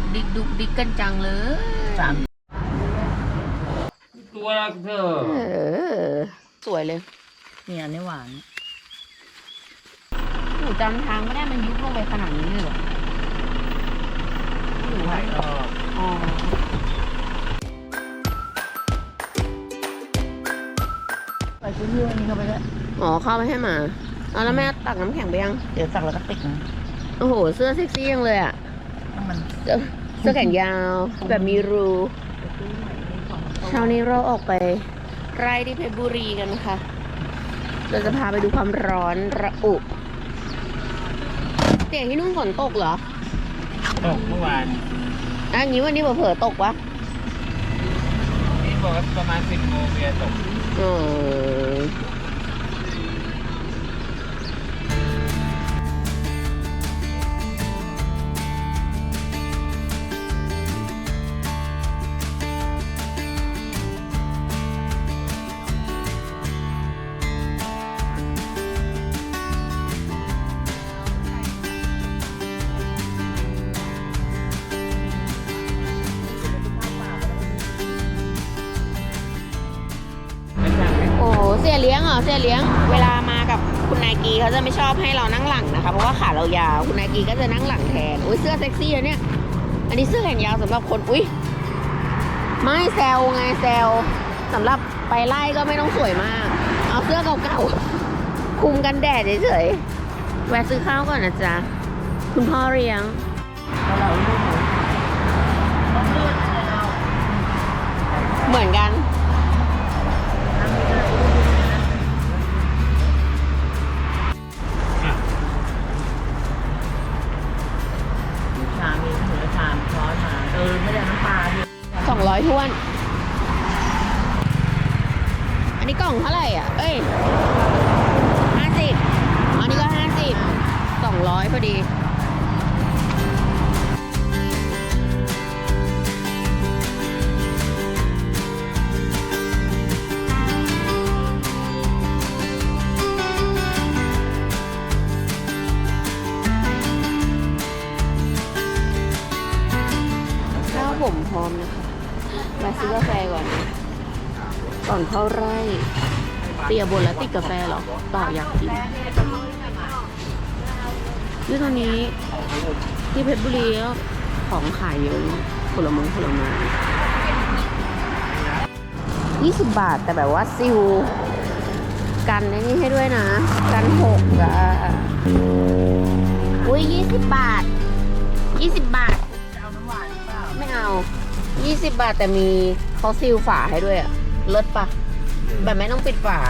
กดิกดุกดิกกันจังเลยสามตัวละเธอเออ สวยเลย เนี่ยอันนี้หวานหนูจำทางไม่ได้มันยุบลงไปขนาดนี้เลยเหรอไข่ออกอ๋อไปซื้อเรื่องนี้เข้าไปด้วยอ๋อเข้าไปให้หมาเอาแล้วแม่ตักน้ำแข็งไปยัง เดี๋ยวสั่งแล้วก็ติดนะโอ้โห เสื้อเซ็กซี่ยังเลยอะต้อง มันเสื้อเสื้อแขนยาวแบบมีรู เช้านี้เราออกไป ไร่ที่เพชรบุรีกันค่ะ เราจะพาไปดูความร้อนระอุเตี่ยที่นู่นฝนตกเหรอ ตกเมื่อวานอะงี้วันนี้เผลอๆตกวะนี่บอกว่าประมาณสิบโมงเบียร์ตกเออโอ้ เขาจะไม่ชอบให้เรานั่งหลังนะคะ เพราะว่าขาเรายาว คุณนากีก็จะนั่งหลังแทน อุ้ยเสื้อเซ็กซี่อะเนี่ย อันนี้เสื้อแขนยาวสำหรับคน อุ้ยไม่แซวไงแซวสำหรับไปไล่ก็ไม่ต้องสวยมาก เอาเสื้อเก่าๆ คุมกันแดดเฉยๆ แวะซื้อข้าวก่อนนะจ๊ะ คุณพ่อเลี้ยงเหมือนกัน อยท้วน อันนี้กล่องเท่าไหร่อะ เอ้ยห้าสิบอันนี้ก็ห้าสิบสองร้อยพอดี ข้าไร่ เตียบนแล้วติดกาแฟเหรอเปล่าอยากกินนี่ตอนนี้ที่เพชรบุรีของขายเยอะผลไม้ผลไม้ยี่สิบบาทแต่แบบว่าซิลกันนนี่ให้ด้วยนะ กันหกอะอุ้ยยี่สิบบาทยี่สิบบาท จะเอาน้ำหวานหรือเปล่า ไม่เอา 20 บาทแต่มีเขาซีลฝาให้ด้วยอะ เลิศปะแบบไม่ต้องปิดฝา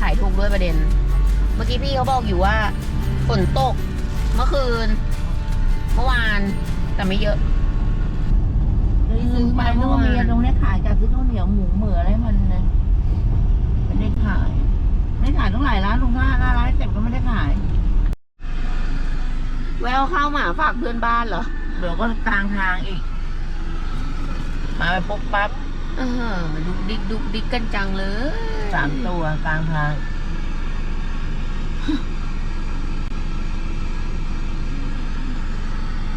ขายถูกด้วยประเด็น เมื่อกี้พี่เขาบอกอยู่ว่าฝนตก เมื่อคืน เมื่อวานแต่ไม่เยอะซื้อไปนึกว่ามีตรงนี้ขายจากซื้อข้าวเหนียวหมูเหมืออะไรมันนะไม่ได้ขาย ไม่ขายต้องหลายร้านตรงหน้าหน้าร้านเจ็บก็ไม่ได้ขาย แววข้าวหมาฝากเพื่อนบ้านเหรอ เดี๋ยวก็กลางทางอีก มาไปปุ๊บปั๊บ เออดุกดิกดุกดิกกันจังเลยสามตัวกลางทาง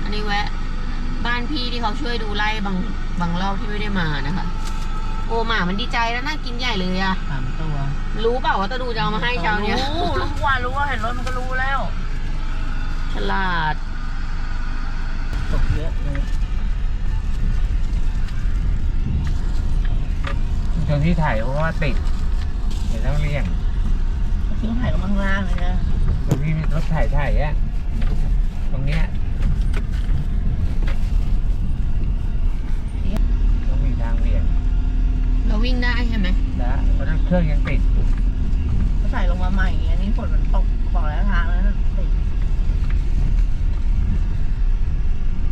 อันนี้แวะ บ้านพี่ที่เขาช่วยดูไล่บางบางรอบที่ไม่ได้มานะคะ โอ้หมามันดีใจแล้วน่ากินใหญ่เลยอะสามตัวรู้เปล่าว่าตาดูจะเอามาให้เช้าเนี้ยรู้รู้ว่ารู้ว่าเห็นรถมันก็รู้แล้ว ฉลาดตกเยอะเลย ตรงที่ถ่ายเพราะว่าติดเห็นต้องเลี่ยงทิ้งถ่ายลงข้างล่างเลยนะตรงที่รถถ่ายถ่ายอะตรงเนี้ยต้องมีทางเลี่ยงเราวิ่งได้ใช่ไหมนะเพราะเครื่องยังติดก็ใส่ลงมาใหม่ไงนี่ฝนมันตกบอกแล้วทางแล้วติด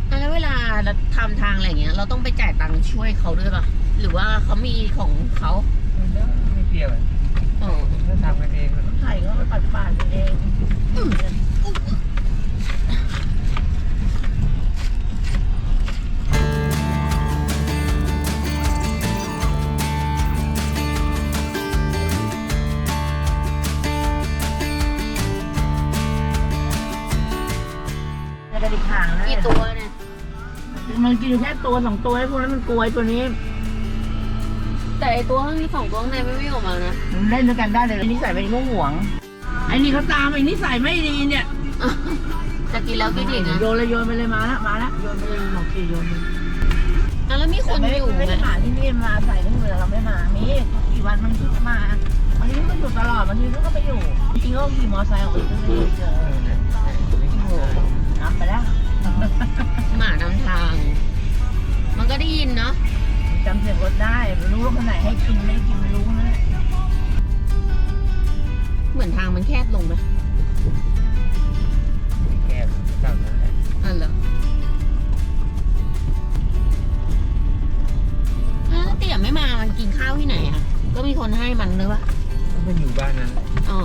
อะแล้วเวลาเราทำทางอะไรอย่างเงี้ย เราต้องไปจ่ายตังค์ช่วยเขาด้วยป่ะ หรือว่าเขามีของเขาไม่เกี่ยวอะเออถ้าทำกันเองก็ถ่ายก็ไปปัดป่านเองกระดิกขาางเลยกี่ตัวเนี่ยมันกินอยู่แค่ตัวสองตัวไอ้พวกนั้นมันกลัวไอ้ตัวนี้แต่ ไอตัวข้างนี้สองตัวข้างในไม่วิ่งออกมานะมันเล่นด้วยกันได้เลยไอ้นิสัยเป็นพวกห่วงไอ้นี่เขาตามไอ้นิสัยไม่ดีเนี่ยจะกินแล้วกินอีกนะโยนเลยโยนไปเลยมาละมาละโยนไปเลยหมอกกี่โยนไปอะแล้วมีคนไม่อยู่ไม่ไหมได้มาที่นี่มาใส่ที่เมือเราไม่มามีกี่วันมันถึงจะมาบางทีมันอยู่ตลอดบางทีมันก็ไปอยู่จริงๆก็ขี่มอเตอร์ไซค์ออกไปซื้อเลยเจอโอ้โหนับไปแล้วหมานำทาง มันก็ได้ยินเนาะ จำเสียงรถได้รู้ว่าคนไหนให้กินไม่ให้กินรู้นะ เหมือนทางมันแคบลงไหมแคบเท่านั้นแหละอะเหรอแล้วเตี่ยไม่มา มันกินข้าวที่ไหนอะ ก็มีคนให้มันหรือเปล่าก็มันอยู่บ้านนั้นอ๋อ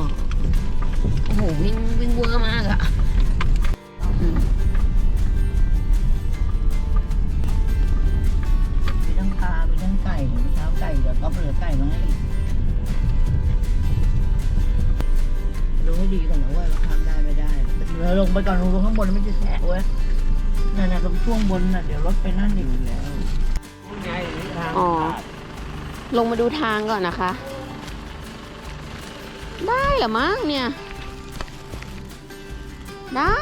โอ้โหวิ่งวิ่งเวอร์มากอะ ก็เหลือไก่มาให้ดูให้ดีก่อนนะว่าเราทำได้ไม่ได้เราลงไปก่อนลงข้างบนไม่จะแฉะเว้ยนั่นน่ะตรงช่วงบนน่ะเดี๋ยวรถไปนั่นอีกแล้วนี่ไงทางอ๋อขาดลงมาดูทางก่อนนะคะ ได้เหรอมั้งเนี่ย ได้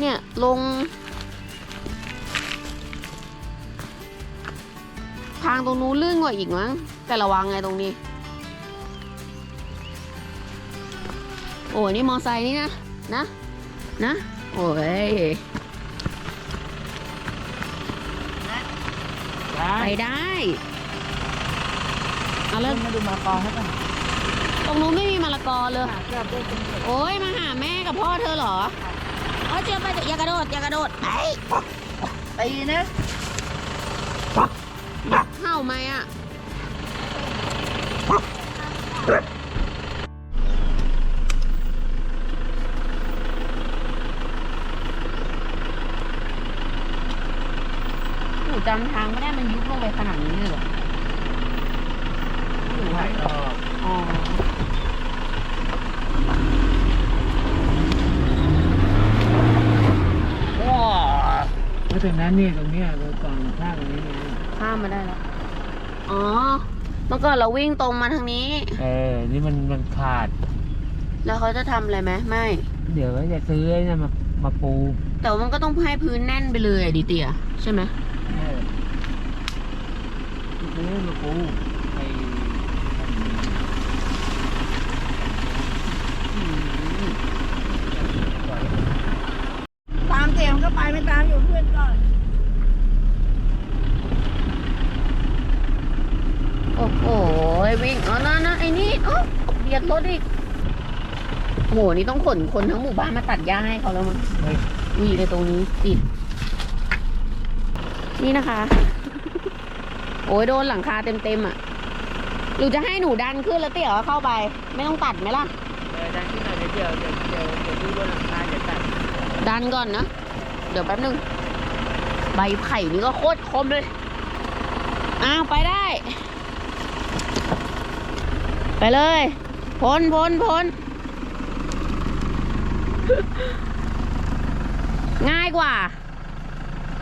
เนี่ยลงางตรงนู้นลื่นกว่าอีกมั้ง แต่ระวังไงตรงนี้ โอ้ยนี่มอไซค์นี่นะ นะ นะ โอ้ยได้ไปได้ เอาแล้วมาดูมะละกอให้ก่อนตรงนู้นไม่มีมะละกอเลยโอ้ยมาหาแม่กับพ่อเธอเหรอเออเจียบไปเถอะอย่ากระโดดอย่ากระโดดไอ้ตีนะ เห่าไหมอะ หนูจำทางไม่ได้มันยุบลงไปขนาดนี้เลยเหรออยู่ไหนออกอ๋อว้าเพราะฉะนั้นเนี่ยตรงเนี้ยเราก่อนข้างตรงนี้เนี่ยข้ามมาได้แล้ว อ๋อ เมื่อก่อนเราวิ่งตรงมาทางนี้ เออ นี่มันมันขาด แล้วเขาจะทำอะไรไหมไม่ เดี๋ยวก็จะซื้อไอ้นั่นมามาปูแต่ว่ามันก็ต้องให้พื้นแน่นไปเลยอะดิเตียใช่ไหมเออซื้อมาปูไอ้ ตามเสียงก็ไปไม่ตามอยู่เพื่อนก่อน โอ้โหวิ่งอ๋อนั่นนะไอ้นี่โอ้เบียดรถอีกโอ้โห นี่ต้องขนคนทั้งหมู่บ้านมาตัดหญ้าให้เขาแล้วมั้งเฮ้ยวีเลยตรงนี้ติด นี่นะคะ โอ้ยโดนหลังคาเต็มๆอะหรือจะให้หนูดันขึ้นแล้วเตี่ยก็เข้าไป ไม่ต้องตัดไหมล่ะดันขึ้นหน่อยเดี๋ยวเดี๋ยวเดี๋ยวเดี๋ยวดูบนหลังคาเดี๋ยวตัดดันก่อนนะเดี๋ยวแป๊บนึงใบไผ่นี่ก็โคตรคมเลยอ้าวไปได้ ไปเลยพ้นพ้นพ้น ง่ายกว่า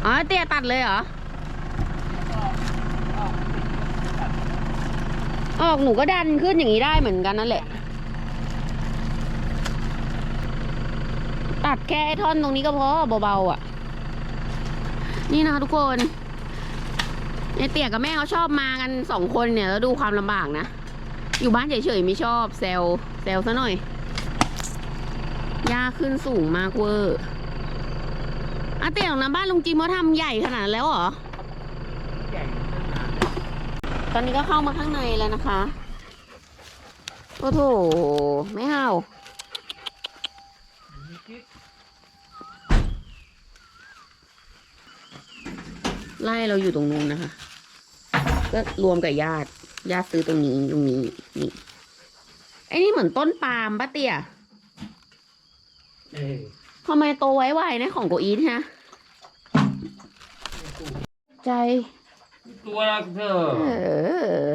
อ๋อ เตี้ยตัดเลยเหรอ ออกหนูก็ดันขึ้นอย่างนี้ได้เหมือนกันนั่นแหละ ตัดแค่ไอ้ท่อนตรงนี้ก็พอเบาๆอะ นี่นะคะทุกคนไอเตี่ยกับแม่เขาชอบมากันสองคนเนี่ยแล้วดูความลำบากนะ อยู่บ้านเฉยๆไม่ชอบ แซลแซลซะหน่อย หญ้าขึ้นสูงมากเวอร์อาเตี่ยของน้ำบ้านลุงจิมเขาทำใหญ่ขนาดแล้วเหรอ ใหญ่ตอนนี้ก็เข้ามาข้างในแล้วนะคะ โอ้โถไม่เห่าไล่เราอยู่ตรงนู้นนะคะ ก็รวมกับญาติญาติซื้อตรงนี้ตรงนี้นี่ไอ้นี่เหมือนต้นปาล์มปะเตี่ย เออทำไมโตไว้ไวนะของโกอีทฮะ ใจ ตัวละเธอเออ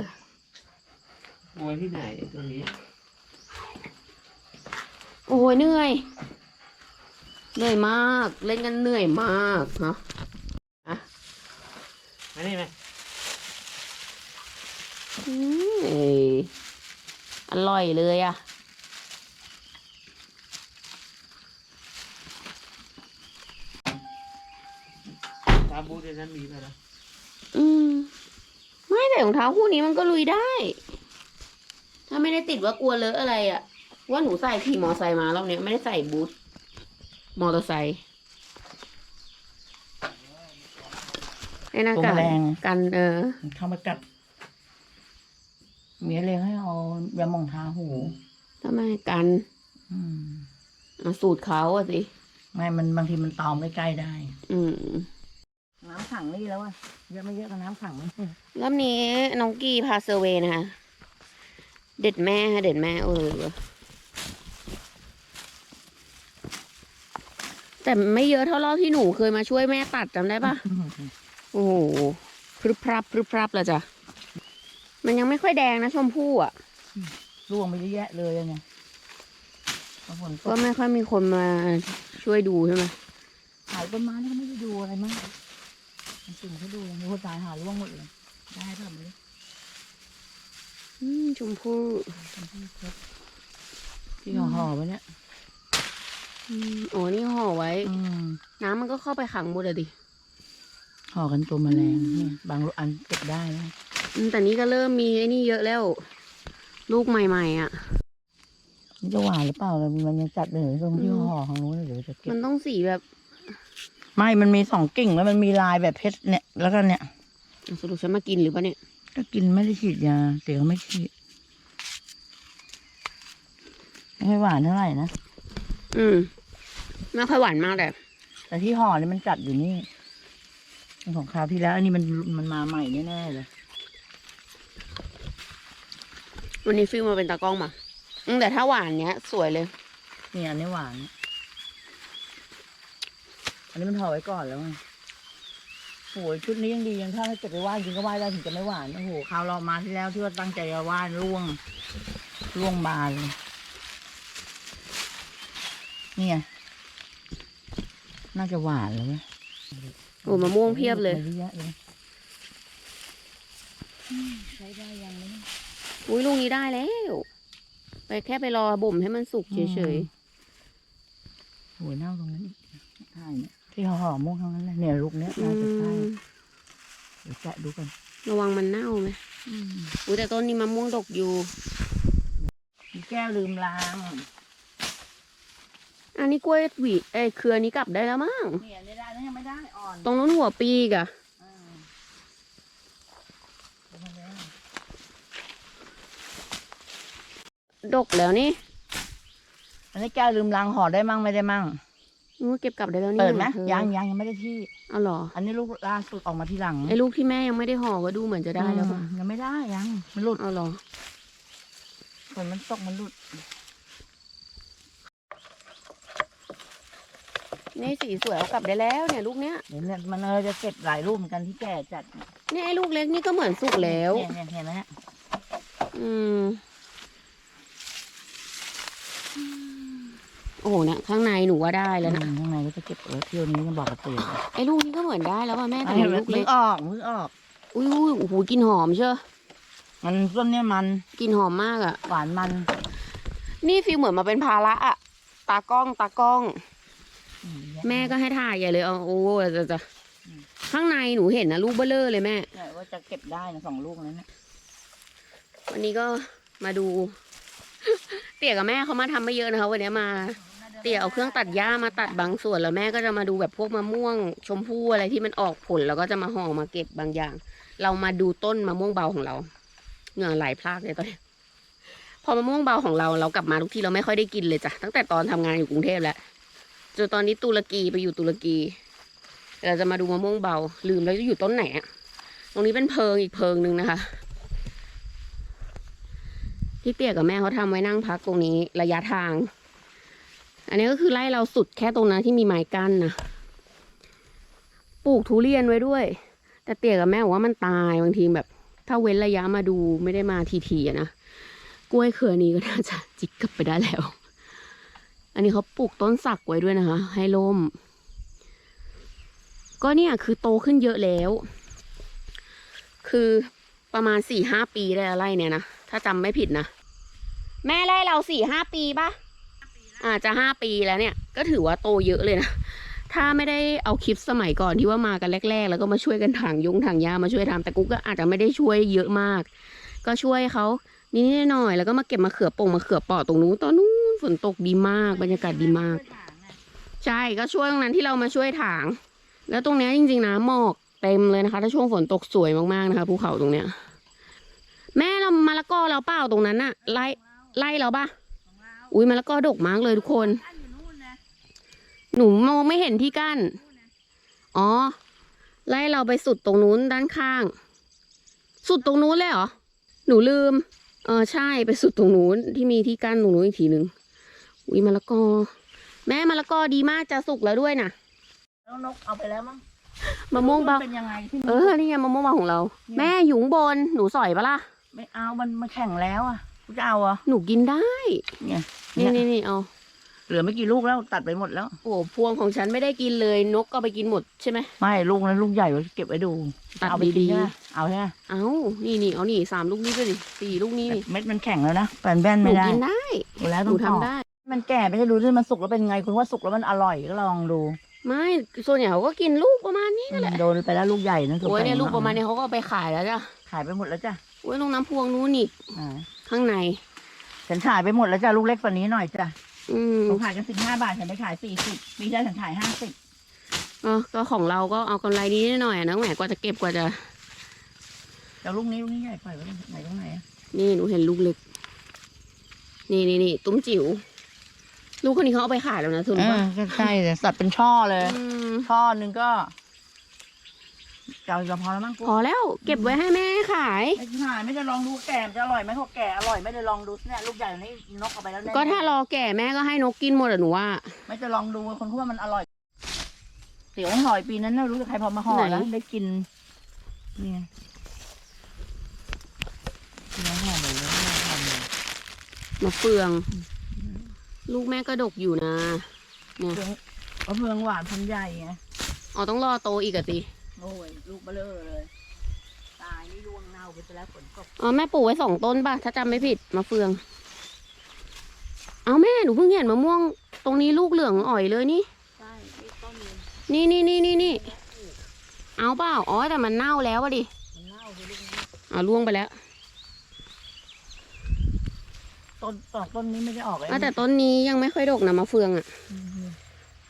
ตัวที่ไหนตัวนี้โอ้ยเหนื่อย เหนื่อยมาก เล่นกันเหนื่อยมากเนาะอะมานี่ไหมอืมเอ้ยอร่อยเลยอะ ตามบูธในนั้นมีไปแล้วอืม ไม่แต่รองเท้าคู่นี้มันก็ลุยได้ ถ้าไม่ได้ติดว่ากลัวเลอะอะไรอะ่ะ ว่าหนูใส่ขี่มอไซค์มารอบเนี้ยไม่ได้ใส่บูทมอเตอร์ไซค์ไอ้นั่นตัวกันแมลงกันเออมันเข้ามากัดเมียเลยให้เอายาหมองทาหูทำไมกันอืมอะสูตรเขาอะสิ ไม่มันบางทีมันตอมใกล้ๆได้ อืม น้ำขังนี่แล้วอะเยอะไม่เยอะก็น้ำขังมันรอบนี้น้องกีพาเซอร์เวย์นะคะ เด็ดแม่ค่ะเด็ดแม่เออแต่ไม่เยอะเท่ารอบที่หนูเคยมาช่วยแม่ตัดจำได้ปะโอ้โหพรึบพรับพรึบพรับแล้วจ้ะมันยังไม่ค่อยแดงนะชมพู่อะร่วงไปเยอะแยะเลยอะไงบางคนก็ก็ไม่ค่อยมีคนมาช่วยดูใช่ไหมขายต้นไม้นี่ก็ไม่ได้ดูอะไรมากมัน สิ่งเขาดูเลยมีคนตายหาร่วงหมดเลย ได้เปล่าไม่รู้อืมชมพู่ที่ห่อห่อๆไว้เนี่ยอืมโอ้นี่ห่อไว้อืมน้ำมันก็เข้าไปขังหมดอะดิ ห่อกันตัวแมลงเนี่ย บางอันเก็บได้นะอืมแต่นี้ก็เริ่มมีไอ้นี่เยอะแล้ว ลูกใหม่ๆอะนี่จะหวานหรือเปล่าเรามันยังจัดเลยตรงที่ห่อของนู้นเดี๋ยวจะเก็บ มันต้องสีแบบ ไม่มันมีสองกิ่งแล้วมันมีลายแบบเพชรเนี่ย แล้วก็เนี่ยอะสรุปฉันมากินหรือเปล่าเนี่ย ก็กินไม่ได้ฉีดยาเตี๋ยวไม่ฉีดไม่ค่อยหวานเท่าไหร่นะ อืมไม่ค่อยหวานมากแต่แต่ที่ห่อนี่มันจัดอยู่นี่เป็นของคราวที่แล้วอันนี้มันมันมาใหม่แน่ๆเลย วันนี้ฟิลมาเป็นตากล้องมาอืมแต่ถ้าหวานเนี้ย สวยเลยนี่อันนี้หวาน อันนี้มันห่อไว้ก่อนแล้วไงโอ้ยชุดนี้ยังดียังถ้าเกิดไปไหว้จริงก็ไหว้ได้ถึงจะไม่หวานโอ้โหคราวเรามาที่แล้วที่ว่าตั้งใจจะไหว้ร่วงร่วงบานเลยนี่ไงน่าจะหวานแล้วเว้ยโอ้มะม่วงเพียบเลยอะแยะเลยอืมใช้ได้ยังไหมอุ้ยลูกนี้ได้แล้ว ไปแค่ไปรอบ่มให้มันสุกเฉยโอ้ยเน่าตรงนั้นอีกใช่เนี่ย ที่ห่อๆม่วงทั้งนั้นเลยเนี่ยลูกเนี้ยๆอืน่าจะใช่มเดี๋ยวแกะดูกันระวังมันเน่าไหมอุ้ยแต่ต้นนี้มะม่วงดกอยู่มีแก้วลืมล้างอันนี้กล้วยหวีเอ้ยเครือนี้กลับได้แล้วมั้งเนี่ยไม่ได้นะยังไม่ได้อ่อนตรงนู้นหัวปีกอะอ่าเอามาแล้วดกแล้วนี่ อันนี้แก้วลืมล้างห่อได้มั่งไม่ได้มั่ง นู้นเก็บกลับได้แล้วนี่เปิดไหมธอยังยังยังไม่ได้ที่ เอาเหรออันนี้ลูกล่าสุดออกมาทีหลังไอ้ลูกที่แม่ยังไม่ได้ห่อก็ดูเหมือนจะได้แล้วป่ะอืมยังไม่ได้ยังมันหลุดเอาเหรอ ฝนมันตกมันหลุด นี่สีสวยเอากลับได้แล้วเนี่ยลูกเนี้ยเดี๋ยวเนี่ยมันเออจะเก็บหลายรูปเหมือนกันที่แก่จัดเนี่ยเนี่ยไอ้ลูกเล็กนี่ก็เหมือนสุกแล้ว เนี่ยเนี่ยเห็นไหมฮะอืม โอ้โหเนี่ยข้างในหนูว่าได้แล้วนะอืมข้างในก็จะเก็บเออเที่ยวนี้จะบอกกับเตี๋ยไอ้ลูกนี้ก็เหมือนได้แล้วว่ะแม่แต่เห็มันนไหมลูกมึเล็งกออกมึงออก อุ้ยอุ้ยโอ้โหกลินหอมเชียวมันต้นเนี้ยมันกลินหอมมากอะ หวานมัน นี่ฟีลเหมือนมาเป็นภาระอะตากล้องตากล้องอืแม่ก็ให้ถ่ายใหญ่เลยเอาโอ้จะจะอืม ข้างในหนูเห็นนะลูกเบลเลอร์เลยแม่ เนี่ยว่าจะเก็บได้นะสองลูกนั้นเนี่ยวันนี้ก็มาดู เตี่ยกับแม่เขามาทำไม่เยอะนะคะวันนี้มา เตี่ยเอาเครื่องตัดหญ้ามาตัดบางส่วนแล้วแม่ก็จะมาดูแบบพวกมะม่วง ชมพู่อะไรที่มันออกผลแล้วก็จะมาห่อมาเก็บบางอย่าง เรามาดูต้นมะม่วงเบาของเราเหงื่อไหลพรากเลยตอนนี้พอมะม่วงเบาของเราเรากลับมาทุกทีเราไม่ค่อยได้กินเลยจ้ะตั้งแต่ตอนทำงานอยู่กรุงเทพแล้วจนตอนนี้ตุรกีไปอยู่ตุรกี เราจะมาดูมะม่วงเบา ลืมแล้วจะอยู่ต้นไหนตรงนี้เป็นเพิงอีกเพิงหนึ่งนะคะพี่เปียกกับแม่เขาทำไว้นั่งพักตรงนี้ระยะทาง อันนี้ก็คือไล่เราสุดแค่ตรงนั้นที่มีไม้กั้นนะปลูกทุเรียนไว้ด้วย แต่เปียกับแม่บอกว่ามันตายบางทีแบบ ถ้าเว้นระยะมาดูไม่ได้มาทีๆอะนะกล้วยเครือนี้ก็น่าจะจิกกลับไปได้แล้ว อันนี้เขาปลูกต้นสักไว้ด้วยนะคะ ให้ล่ม ก็เนี่ยคือโตขึ้นเยอะแล้ว คือประมาณสี่ห้าปีได้อะไรเนี่ยนะ ถ้าจำไม่ผิดนะ แม่ไล่เราสี่ห้าปีปะ อาจจะห้าปีแล้วเนี่ย ก็ถือว่าโตเยอะเลยนะ ถ้าไม่ได้เอาคลิปสมัยก่อนที่ว่ามากันแรก ๆ แล้วก็มาช่วยกันถางยุงถางหญ้ามาช่วยทำแต่กูก็อาจจะไม่ได้ช่วยเยอะมาก ก็ช่วยเขานิดๆหน่อยๆแล้วก็มาเก็บมะเขือป่งมะเขือปอตรงนู้นตอนนู้นฝนตกดีมาก บรรยากาศดีมาก ใช่ก็ช่วยตรงนั้นที่เรามาช่วยถาง แล้วตรงเนี้ยจริงๆนะหมอกเต็มเลยนะคะ ถ้าช่วงฝนตกสวยมากๆนะคะภูเขาตรงเนี้ย แม่เรามะละกอเราเปล่าตรงนั้นอะไล่ไล่เราปะ อุ้ยมะละกอดกมากเลยทุกคนอันอยู่นู่นนะหนูมองไม่เห็นที่กั้น อ๋อ ไล่เราไปสุดตรงนู้นด้านข้าง สุดตรงนู้นเลยเหรอ หนูลืม เออใช่ไปสุดตรงนู้นที่มีที่กั้นตรงนู้นอีกทีหนึ่งอุ้ยมะละกอ แม่มะละกอดีมากจะสุกแล้วด้วยนะแล้วนกเอาไปแล้วมั้งมะม่วงเบาเป็นยังไงที่เออนี่ไงมะม่วงเบาของเรา แม่อยู่ข้างบนหนูสอยปะล่ะ ไม่เอามันมันแข็งแล้วอะ กูจะเอาเหรอะหนูกินได้ เนี่ยนี่เนี่ยนี่นี่เอาเหลือไม่กี่ลูกแล้วตัดไปหมดแล้ว โอ้พวงของฉันไม่ได้กินเลยนกก็ไปกินหมดใช่ไหมไม่ลูกนั้นลูกใหญ่ไว้เก็บไว้ดูตัดเอาไปกินดีๆใช่ไหมเอาใช่ไหมเอานี่นี่เอานี่สามลูกนี้ด้วยดิสี่ลูกนี้นี่เม็ดมันแข็งแล้วนะแปนแบนหนูไม่ได้กินได้ดูแล้วหต้นูองทำปอกได้ มันแก่ไม่ได้รู้ด้วยมันสุกแล้วเป็นไงคุณว่าสุกแล้วมันอร่อยก็ลองดูไม่ส่วนใหญ่เขาก็กินลูกประมาณนี้นั่นแหละโดนไปแล้วลูกใหญ่นะโอ้ยเนี่ยลูกประมาณนี้เขาก็เอาไปขายแล้วจ้ะขายไปหมดแล้วจ้ะโอ้ยลงน้ำพวงนู้นนี่อ่า ข้างใน ฉันขายไปหมดแล้วจ้ะลูกเล็กกว่านี้หน่อยจ้ะอืมเขาขายกันสิบห้าบาทฉันไปขายสี่สิบปีที่แล้วฉันขายห้าสิบเออก็ของเราก็เอากำไรนี้หน่อยๆนะแหมกว่าจะเก็บกว่าจะ แต่ลูกนี้ลูกนี้ใหญ่ไปไว้ไหนตรงไหนอะนี่หนูเห็นลูกเล็ก นี่นี่นี่ตุ้มจิ๋ว ลูกคนนี้เขาเอาไปขายแล้วนะทุนเอป่ะอก็ใช่เลยสัตว์เป็นช่อเลย อืม ช่อหนึ่งก็ เจ้าจะพอแล้วมั้งกูพอแล้ว เก็บไว้ให้แม่ขายไม่ขายไม่ได้ลองดูแก่มันจะอร่อยไหมเขาแก่อร่อยไม่ได้ลองดูเนี่ยลูกใหญ่นี่นกเอาไปแล้วแน่ก็ถ้ารอแก่แม่ก็ให้นกกินหมดอะหนูว่า ไม่จะลองดูคนพูดว่ามันอร่อยเตี๋ยวหอยปีนั้นน่ารู้จะใครพอมาห่อไหน แล้วได้กินนี่ไงเนื้อห่อหมูแล้วเนี่ยห่อหมูมะเฟือง ลูกแม่ก็ดกอยู่นะเนี่ยเฟืองมะเฟืองหวานพันธุ์ใหญ่ไงอ๋อต้องรอโตอีกอะติ โอ้ยลูกเบลอเลย ตายนี่รวงเน่าไปแล้วฝนตกอ๋อแม่ปลูกไว้สองต้นป่ะ ถ้าจำไม่ผิดมะเฟือง เอาแม่หนูเพิ่งเห็นมะม่วง ตรงนี้ลูกเหลืองอ่อยเลยนี่ ใช่นี่ต้นนึงนี่นี่นี่นี่นี่เอาเปล่า อ๋อแต่มันเน่าแล้วอะดิมันเน่าคือลูกนี้อ่าล่วงไปแล้วต้นตอกต้นนี้ไม่ได้ออกเลยอะแต่ต้นนี้ยังไม่ค่อยดกนะมะเฟืองอะ อืม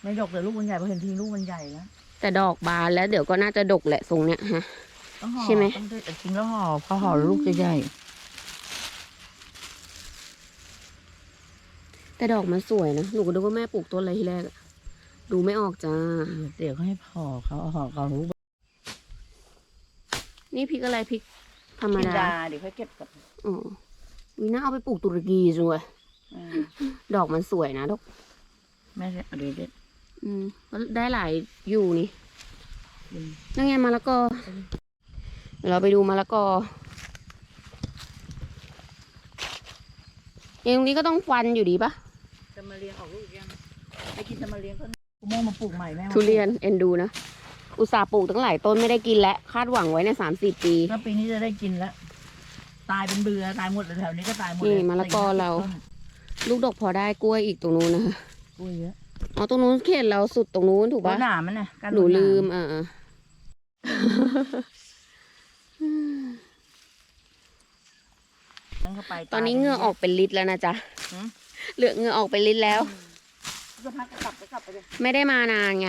ไม่ดกแต่ลูกมันใหญ่เพราะเห็นทีลูกมันใหญ่แล้ว แต่ดอกบานแล้วเดี๋ยวก็น่าจะดกแหละทรงเนี้ยฮะ ต้องห่อใช่ไหม ต้องได้แต่จริงแล้วห่อพอห่อแล้วลูกจะใหญ่แต่ดอกมันสวยนะหนูก็ดูว่าแม่ปลูกต้นอะไรที่แรกอะดูไม่ออกจ้า เดี๋ยวเขาให้ห่อเขาเอาห่อเขาลูกนี่พริกอะไรพริกธรรมจินดาดาเดี๋ยวค่อยเก็บกับอ๋อวิน่าเอาไปปลูกตุรกีจังเลยอืมดอกมันสวยนะดอก แม่เดี๋ยวเด็ด อืมก็ได้หลายอยู่นี่อืมนั่นไงมะละกอเดี๋ยวเราไปดูมะละกอเองตรงนี้ก็ต้องฟันอยู่ดีปะจะมาเลี้ยงออกลูกยังไม่กินจะมาเลี้ยงต้นกูโม่มาปลูกใหม่แม่ทุเรียนเอ็นดูนะ อุตส่าห์ปลูกตั้งหลายต้นไม่ได้กินและคาดหวังไว้ในสามสี่ปีแล้วปีนี้จะได้กินแล้ว ตายเป็นเบือตายหมดเลยแถวนี้ก็ตายหมดนี่เลยมะละกอเราต้นลูกดกพอได้กล้วยอีกตรงนู้นนะคะกล้วยเยอะ อ๋อตรงนู้นเขตเราสุดตรงนู้นถูกกล้วยปะหนามมันนะการหนูาลืมอ่านั่นเข้าไปตอนนี้เหงื่อออกเป็นลิตรแล้วนะจ๊ะหืมเหลือเหงื่อออกเป็นลิตรแล้วจะพักก็กลับก็กลับไปเลยไม่ได้มานานไง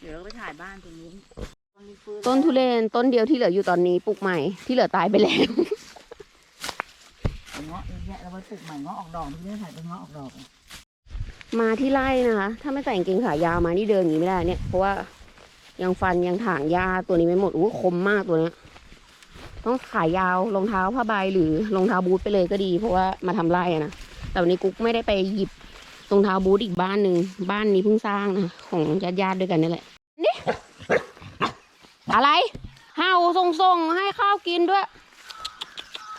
เดี๋ยวเราไปถ่ายบ้านตรงนู้นต้นนี้ฟื้ต้นทุเรียนต้นเดียวที่เหลืออยู่ตอนนี้ปลูกใหม่ที่เหลือตายไปแล้ว เอาเงาะเยอะแยะเราไปปลูกใหม่เงาะออกดอกที่นี่ถ่ายเป็นเงาะออกดอก มาที่ไร่นะคะ ถ้าไม่ใส่กางเกงขายาวมานี่เดินอย่างนี้ไม่ได้เนี่ย เพราะว่ายังฟันยังถางหญ้าตัวนี้ไม่หมดอู้คมมากตัวเนี้ยต้องขายาวรองเท้าผ้าใบหรือรองเท้าบูทไปเลยก็ดี เพราะว่ามาทำไร่นะแต่วันนี้กุ๊กไม่ได้ไปหยิบรองเท้าบูทอีกบ้านหนึ่งบ้านนี้เพิ่งสร้างนะของญาติญาติด้วยกันนี่แหละนี่อะไรเห่าส่งๆให้ข้าวกินด้วย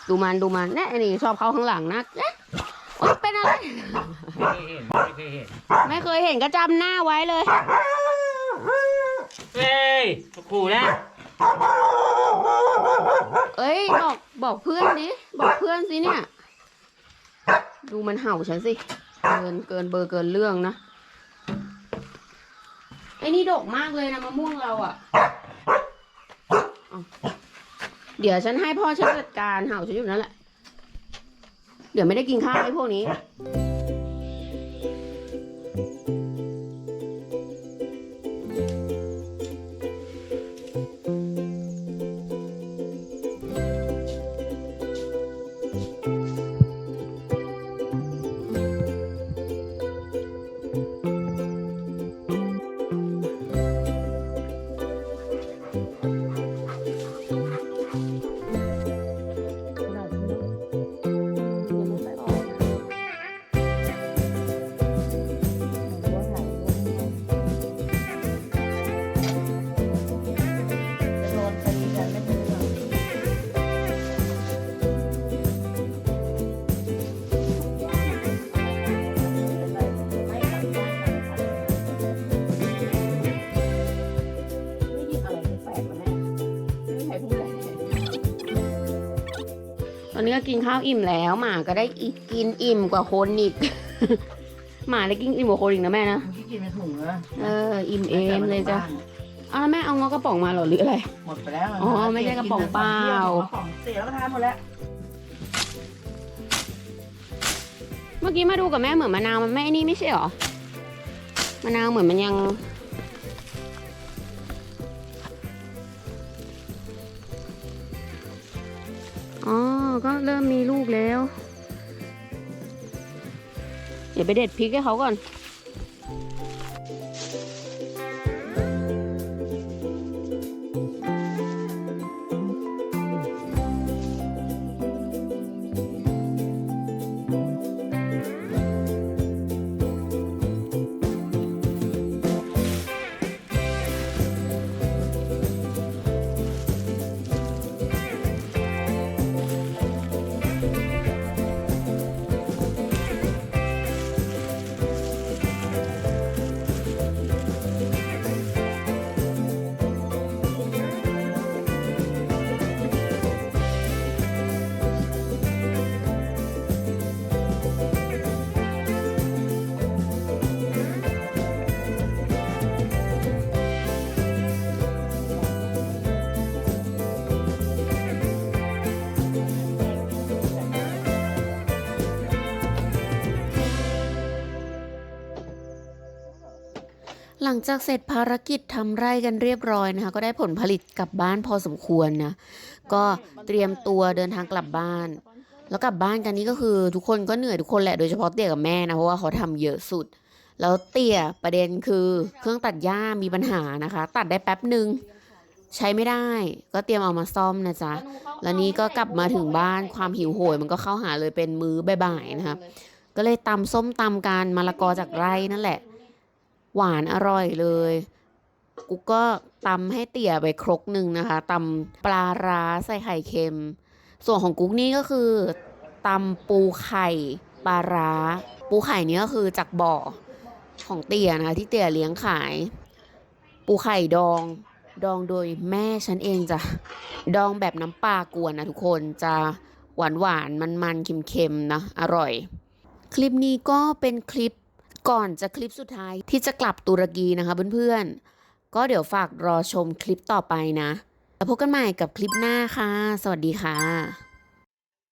ดูมันดูมันแน่นี่ชอบเข้าข้างหลังนะเอ๊ะโอ๊ยเป็นอะไร ไม่เคยเห็นไม่เคยเห็นไม่เคยเห็นก็จำหน้าไว้เลย เฮ้ยขู่นะเอ้ยบอกบอกเพื่อนดิบอกเพื่อนสิเนี่ย ดูมันเห่าฉันสิ เกินเกินเบอร์เกินเรื่องนะไอ้นี่ดกมากเลยนะมะม่วงเราอะ่ะ เดี๋ยวฉันให้พ่อฉันจัดการเห่าฉันอยู่นั่นแหละ เดี๋ยวไม่ได้กินข้าวไอ้พวกนี้ นนี้ก็กินข้าวอิ่มแล้ว หมาก็ได้อีกกินอิ่มกว่าคนอีก หมาได้กินอิ่มกว่าคนอีกนะแม่นะที่กินในถุงเหรอเอออิ่มเอมเลยจ้ะอ้าวแล้วแม่เอางอกระป๋องมาเหรอหรืออะไร หมดไปแล้วอ๋อไม่ใช่กระป๋องเปล่า กระป๋องเสียแล้วก็ทานหมดแล้ว เมื่อกี้มาดูกับแม่เหมือนมะนาวมันไม่นี่ไม่ใช่หรอ มะนาวเหมือนมันยัง อ๋อก็เริ่มมีลูกแล้ว เดี๋ยวไปเด็ดพริกให้เขาก่อน ลังจากเสร็จภารกิจทำไร่กันเรียบร้อยนะคะ ก็ได้ผลผลิตกลับบ้านพอสมควรนะ ก็เตรียมตัวเดินทางกลับบ้าน แล้วกลับบ้านกันนี้ก็คือทุกคนก็เหนื่อยทุกคนแหละโดยเฉพาะเตี่ยกับแม่นะเพราะว่าเขาทำเยอะสุด แล้วเตี่ยประเด็นคือเครื่องตัดหญ้ามีปัญหานะคะ ตัดได้แป๊บหนึ่งใช้ไม่ได้ก็เตรียมเอามาซ่อมนะจ๊ะ แล้วนี้ก็กลับมาถึงบ้านความหิวโหยมันก็เข้าหาเลยเป็นมื้อบ่ายๆนะคะก็เลยตำส้มตำกันมะละกอจากไร่นั่นแหละ หวานอร่อยเลยกูก็ตำให้เตี่ยไปครกหนึ่งนะคะตำปลาร้าใส่ไข่เค็ม ส่วนของกุ๊กนี่ก็คือตำปูไข่ปลาร้า ปูไข่นี้ก็คือจากบ่อของเตี่ยนะคะที่เตี่ยเลี้ยงขาย ปูไข่ดองดองโดยแม่ฉันเองจ้ะดองแบบน้ำปลากวนนะทุกคนจะหวานหวานมันมันเค็มๆนะอร่อย คลิปนี้ก็เป็นคลิป ก่อนจะคลิปสุดท้ายที่จะกลับตุรกีนะคะเพื่อนๆ ก็เดี๋ยวฝากรอชมคลิปต่อไปนะแล้วพบกันใหม่กับคลิปหน้าค่ะ สวัสดีค่ะ